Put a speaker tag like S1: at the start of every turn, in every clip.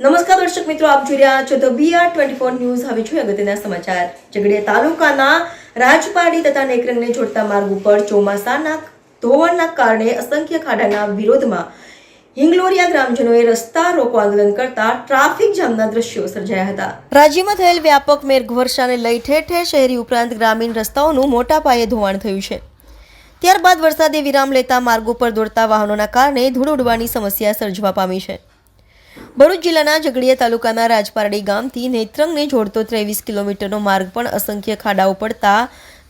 S1: દર્શક મિત્રો, આપ જોઈ રહ્યા છો the BR twenty four news હવે જોઈએ અગત્યના સમાચાર. ઝઘડિયા તાલુકાના રાજપાડી તથા નેકરંગને જોડતા માર્ગ ઉપર ચોમાસાના ધોવાણના કારણે અસંખ્ય ખાડાના વિરોધમાં હિંગલોરિયા ગ્રામજનોએ રસ્તા રોકો આંદોલન કરતા ટ્રાફિક જામના દ્રશ્યો સર્જાયા હતા. રાજ્યમાં થયેલ વ્યાપક મેઘવર્ષાને લઈ ઠેર ઠેર શહેરી ઉપરાંત ગ્રામીણ રસ્તાઓનું મોટા પાયે ધોવાણ થયું છે. ત્યારબાદ વરસાદે વિરામ લેતા માર્ગો પર દોડતા વાહનોના કારણે ધૂળ ઉડવાની સમસ્યા સર્જવા પામી છે. ભરૂચ જિલ્લાના ઝઘડિયા તાલુકાના રાજપારડી ગામથી નેત્રંગને જોડતો ત્રેવીસ કિલોમીટરનો માર્ગ પણ અસંખ્ય ખાડાઓ પડતા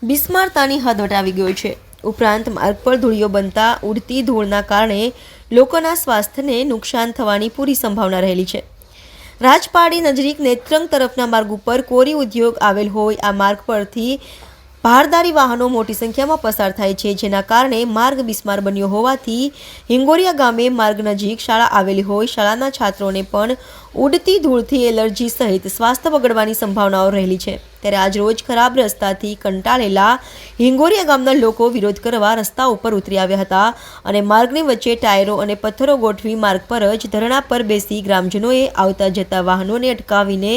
S1: બિસ્મારતાની હદ વટાવી ગયો છે. ઉપરાંત માર્ગ પર ધૂળીઓ બનતા ઉડતી ધૂળના કારણે લોકોના સ્વાસ્થ્યને નુકસાન થવાની પૂરી સંભાવના રહેલી છે. રાજપાડી નજીક નેત્રંગ તરફના માર્ગ ઉપર કોરી ઉદ્યોગ આવેલ હોય, આ માર્ગ પરથી ભારદારી વાહનો મોટી સંખ્યામાં પસાર થાય છે, જેના કારણે માર્ગ બિસ્માર બન્યો હોવાથી હિંગોરિયા ગામે માર્ગ નજીક શાળા આવેલી હોય. શાળાના છાત્રોને પણ ઉડતી ધૂળથી એલર્જી સહિત સ્વાસ્થ્ય બગડવાની સંભાવનાઓ રહેલી છે. ત્યારે આજરોજ ખરાબ રસ્તાથી કંટાળેલા હિંગોરિયા ગામના લોકો વિરોધ કરવા રસ્તા ઉપર ઉતરી આવ્યા હતા અને માર્ગની વચ્ચે ટાયરો અને પથ્થરો ગોઠવી માર્ગ પર જ ધરણા પર બેસી ગ્રામજનોએ આવતા જતા વાહનોને અટકાવીને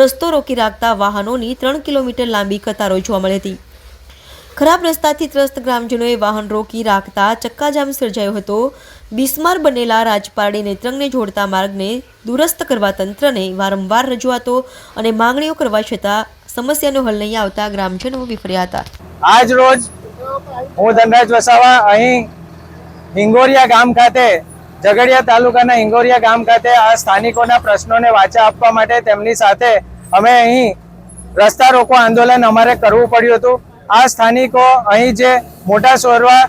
S1: રસ્તો રોકી રાખતા વાહનોની ત્રણ કિલોમીટર લાંબી કતારો જોવા મળી હતી. ખરાબ રસ્તાથી ત્રસ્ત ગ્રામજનોએ વાહન રોકી રાખતા ચક્કાજામ સર્જાયો હતો. બિસ્માર બનેલા રાજપારડી નેત્રંગને જોડતા માર્ગને દુરસ્ત કરવા તંત્રને વારંવાર રજૂઆતો અને માંગણીઓ કરવા છતાં સમસ્યાનો હલ નહીં આવતા ગ્રામજનો વિફર્યા હતા.
S2: આજ રોજ હું ધનરાજ વસાવા અહીં હિંગોરિયા ગામ ખાતે, ઝઘડિયા તાલુકાના હિંગોરિયા ગામ ખાતે આ સ્થાનિકોના પ્રશ્નોને વાચા આપવા માટે તેમની સાથે અમે અહીં રસ્તા રોકો આંદોલન અમારે કરવું પડ્યું હતું. આ સ્થાનિકો અહીં જે મોટા સોરવા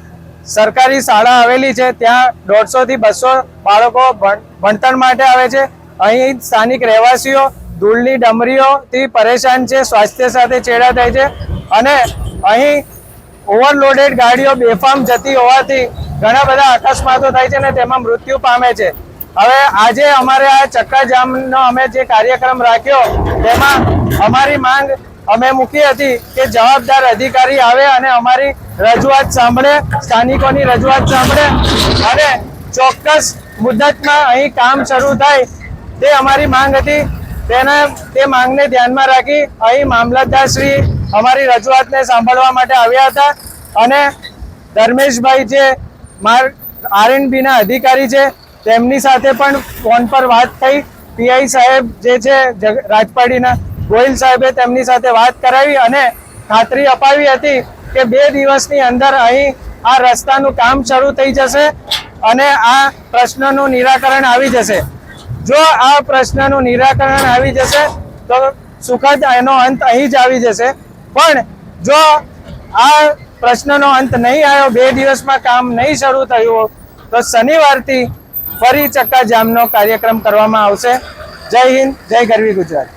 S2: સરકારી શાળા આવેલી છે, ત્યાં દોઢસો થી બસો બાળકો ભણ- ભણતર માટે આવે છે. અહીં સ્થાનિક રહેવાસીઓ ધૂળની ડમરીઓથી પરેશાન છે, સ્વાસ્થ્ય સાથે ચેડા થાય છે અને અહીં ઓવરલોડેડ ગાડીઓ બેફામ જતી હોવાથી ઘણા બધા અકસ્માતો થાય છે અને તેમાં મૃત્યુ પામે છે. હવે આજે અમારે આ ચક્કાજામનો અમે જે કાર્યક્રમ રાખ્યો, તેમાં અમારી માંગ અમે મૂકી હતી કે જવાબદાર અધિકારી આવે અને અમારી રજૂઆત સાંભળે, સ્થાનિકોની રજૂઆત સાંભળે અને ચોક્કસ મુદ્દતમાં અહીં કામ શરૂ થાય તે અમારી માંગ હતી. તેના, તે માંગને ધ્યાનમાં રાખી અહીં મામલતદારશ્રી અમારી રજૂઆતને સાંભળવા માટે આવ્યા હતા અને ધર્મેશભાઈ જે માર આરએનબી ના અધિકારી છે, તેમની સાથે પણ ફોન પર વાત થઈ. પીઆઈ સાહેબ જે છે રાજપાડીના ગોહિલ સાહેબે તેમની સાથે વાત કરાવી અને ખાતરી અપાવી હતી કે બે દિવસની અંદર અહીં આ રસ્તાનું કામ શરૂ થઈ જશે અને આ પ્રશ્નનું નિરાકરણ આવી જશે. જો આ પ્રશ્નનું નિરાકરણ આવી જશે, તો સુખદ એનો અંત અહીં જ આવી જશે. પણ જો આ પ્રશ્નનો અંત નહીં આવ્યો, બે દિવસમાં કામ નહીં શરૂ થયું, તો શનિવારથી ફરી ચક્કા જામનો કાર્યક્રમ કરવામાં આવશે. જય હિન્દ, જય ગરવી ગુજરાત.